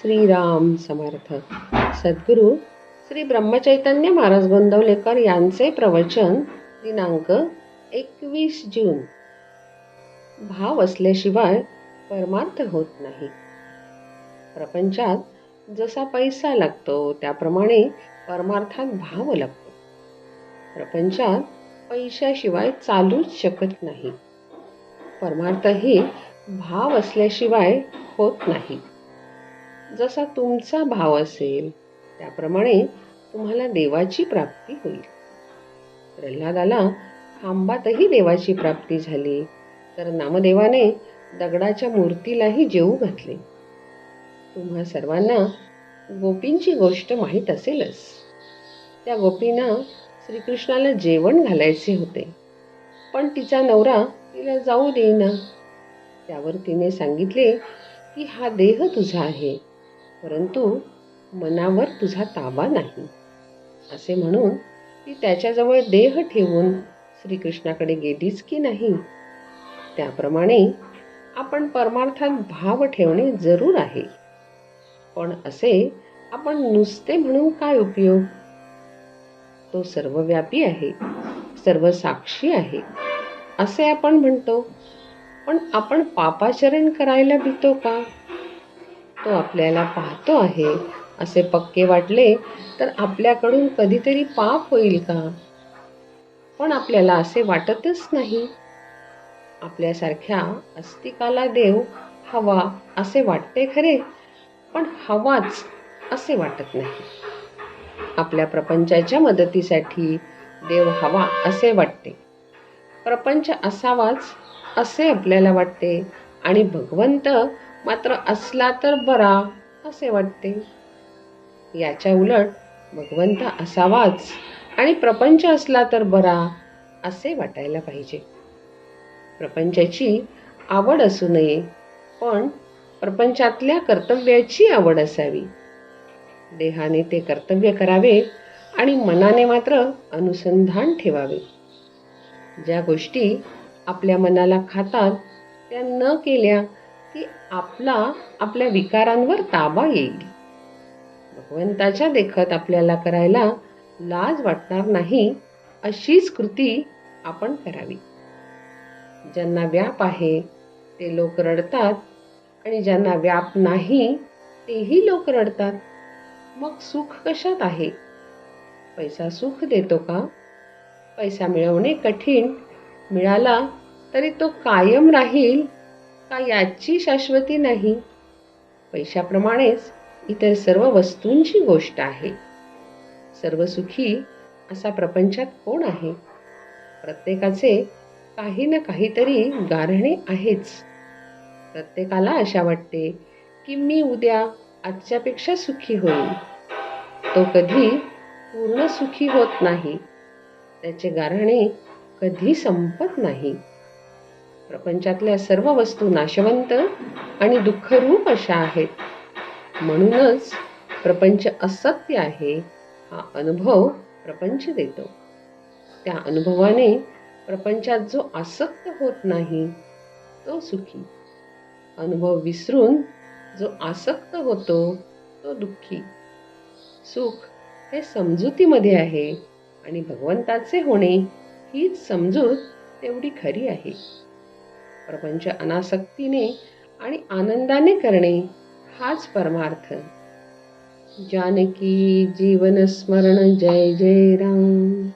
श्रीराम समर्थ. सद्गुरू श्री ब्रह्मचैतन्य महाराज गोंदवलेकर यांचे प्रवचन दिनांक एकवीस जून. भाव असल्याशिवाय परमार्थ होत नाही. प्रपंचात जसा पैसा लागतो त्याप्रमाणे परमार्थात भाव लागतो. प्रपंचात पैशाशिवाय चालूच शकत नाही. परमार्थही भाव असल्याशिवाय होत नाही. जसा तुमचा भाव असेल त्याप्रमाणे तुम्हाला देवाची प्राप्ती होईल. प्रल्हादाला खांबातही देवाची प्राप्ती झाली तर नामदेवाने दगडाच्या मूर्तीलाही जेवू घातले. तुम्हा सर्वांना गोपींची गोष्ट माहीत असेलच. त्या गोपींना श्रीकृष्णाला जेवण घालायचे होते पण तिचा नवरा तिला जाऊ देईना. त्यावर तिने सांगितले की हा देह तुझा आहे परंतु मनावर तुझा ताबा नाही असे म्हणून ती त्याच्याजवळ देह ठेवून श्रीकृष्णाकडे गेलीच की नाही. त्याप्रमाणे आपण परमार्थात भाव ठेवणे जरूर आहे. पण असे आपण नुसते म्हणून काय उपयोग? तो सर्वव्यापी आहे सर्व साक्षी आहे असे आपण म्हणतो. पण आपण पापाचरण करायला भीतो का? तो आपल्याला पाहतो आहे. असे पक्के वाटले तर आपल्याकडून कधीतरी पाप होईल का? पण आपल्याला असे वाटतच नाही. आपल्यासारख्या अस्तिकाला देव हवा असे वाटते खरे पण हवाच असे वाटत नाही. आपल्या प्रपंचाच्या मदतीसाठी देव हवा असे वाटते. प्रपंच असावाच असे आपल्याला वाटते आणि भगवंत मात्र असला तर बरा असे वाटते. याच्या उलट भगवंत असावाच आणि प्रपंच असला तर बरा असे वाटायला पाहिजे. प्रपंचाची आवड असू नये पण प्रपंचातल्या कर्तव्याची आवड असावी. देहाने ते कर्तव्य करावे आणि मनाने मात्र अनुसंधान ठेवावे. ज्या गोष्टी आपल्या मनाला खातात त्या न केल्या की आपला आपल्या विकारांवर ताबा येईल. भगवंताच्या देखत आपल्याला करायला लाज वाटणार नाही अशीच कृती आपण करावी. ज्यांना व्याप आहे ते लोक रडतात आणि ज्यांना व्याप नाही तेही लोक रडतात. मग सुख कशात आहे? पैसा सुख देतो का? पैसा मिळवणे कठीण मिळाला तरी तो कायम राहील का याची शाश्वती नाही? पैशाप्रमाणेच इतर सर्व वस्तूंची गोष्ट आहे. सर्व सुखी असा प्रपंचात कोण आहे? प्रत्येकाचे काही ना काहीतरी गारणे आहेच. प्रत्येकाला आशा वाटते की मी उद्या आजच्यापेक्षा सुखी होईल तो कधी पूर्ण सुखी होत नाही. त्याचे गारणे कधी संपत नाही. प्रपंचातल्या सर्व वस्तू नाशवंत आणि दुःखरूप अशा आहेत. म्हणूनच प्रपंच असत्य आहे हा अनुभव प्रपंच देतो. त्या अनुभवाने प्रपंचात जो आसक्त होत नाही तो सुखी. अनुभव विसरून जो आसक्त होतो तो दुःखी. सुख हे समजुतीमध्ये आहे आणि भगवंताचे होणे हीच समजूत तेवढी खरी आहे. प्रपंच अनासक्तीने आणि आनंदाने करणे हाच परमार्थ. जानकी जीवन स्मरण जय जय राम.